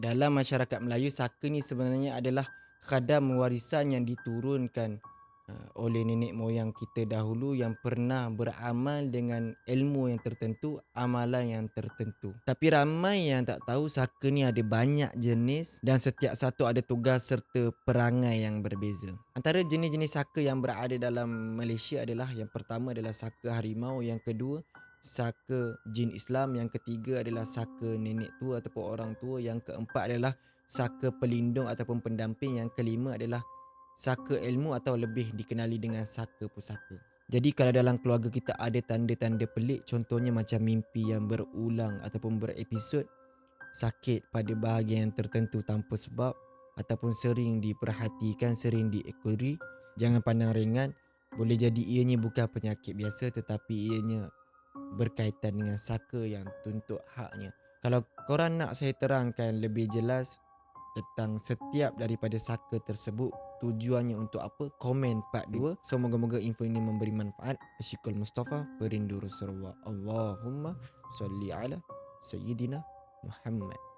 dalam masyarakat Melayu saka ni sebenarnya adalah khadam warisan yang diturunkan uh, oleh nenek moyang kita dahulu yang pernah beramal dengan ilmu yang tertentu, amalan yang tertentu. Tapi ramai yang tak tahu saka ni ada banyak jenis dan setiap satu ada tugas serta perangai yang berbeza. Antara jenis-jenis saka yang berada dalam Malaysia adalah yang pertama adalah saka harimau, yang kedua saka jin Islam, yang ketiga adalah saka nenek tua ataupun orang tua, yang keempat adalah saka pelindung ataupun pendamping, yang kelima adalah saka ilmu atau lebih dikenali dengan saka pusaka. Jadi kalau dalam keluarga kita ada tanda-tanda pelik, contohnya macam mimpi yang berulang ataupun berepisod, sakit pada bahagian tertentu tanpa sebab ataupun sering diperhatikan, sering diekori, jangan pandang ringan. Boleh jadi ianya bukan penyakit biasa tetapi ianya berkaitan dengan saka yang tuntut haknya. Kalau korang nak saya terangkan lebih jelas tentang setiap daripada saka tersebut, tujuannya untuk apa, komen part 2. So, moga-moga info ini memberi manfaat. Asyikul Mustafa, perindu Rasulullah. Allahumma salli ala Sayyidina Muhammad.